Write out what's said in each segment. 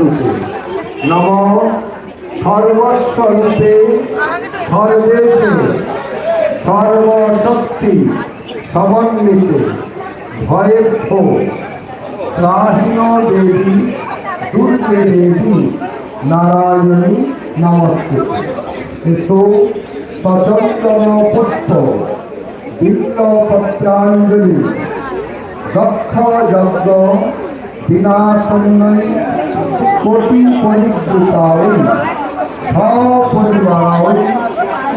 নমস্তুতে নম সর্বস্বরূপে, সর্বেশে। সর্বশক্তি সমন্বিতে, ভয়েভ্য। ত্রাহীন দেবী, দুর্গে দেবী, নারায়ণী, নমস্তে। এসো সচন্দন পুষ্প বিপ্লবত্রাঞ্জলি দক্ষ যজ্ঞ বিনাশন্নয় কোটি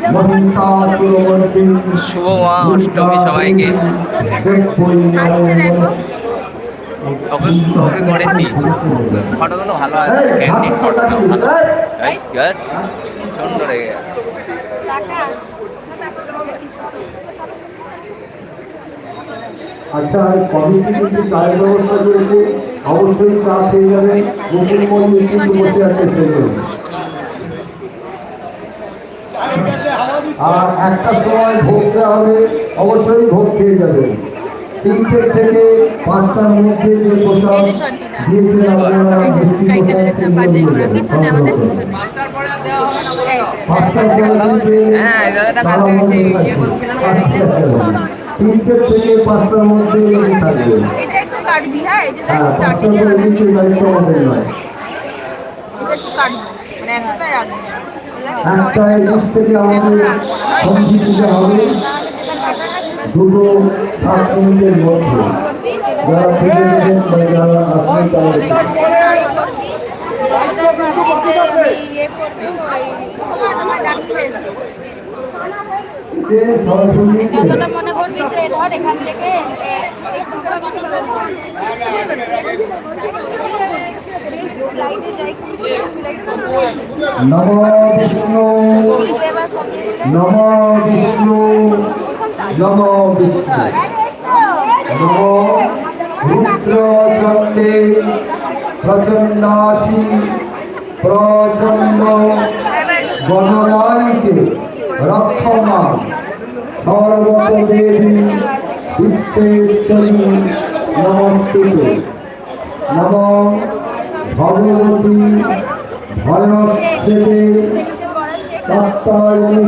মহিষাসুরমর্দিনী শুভ মা অষ্টমী সবাইকে ওকে ওকে করেছি ফটোগুলো ভালো আছে ক্যান্ডিড ফটোগুলো ভালো এই ইয়ার সুন্দর আচ্ছা কমিটি যদি চায়ের ব্যবস্থা করেছে অবশ্যই চা খেয়ে যাবে। মুসলিম কিন্তু বসে আছে আর একটা সময় ভোগ দেওয়া হবে অবশ্যই ভোগ খেয়ে যাবে। তিনটে থেকে পাঁচটার মধ্যে যে দিয়েছিলেন হ্যাঁ। ইয়ে তিনটে থেকে পাঁচটার মধ্যে থাকবে কাটবি হ্যাঁ এই যে দেখ হ্যাঁ স্টার্টিং এ নয় এটা একটু কাটবি মানে একটাই রাখবি থেকে দুটো সাত মিনিটের মধ্যে যারা পুজো দেবেন বা যারা আসবেন তারা যতটা মনে করবি যে ধর এখান থেকে এ, একটু স্লাইডে নম বিষ্ণু নম বিষ্ণু নম বিষ্ণু নম প্রচন্ডাসী প্রচণ্ড সর্বদেবী বিশ্বেশ্বরী নমস্তুতে নম ভগবতী তত্ত্বায়নী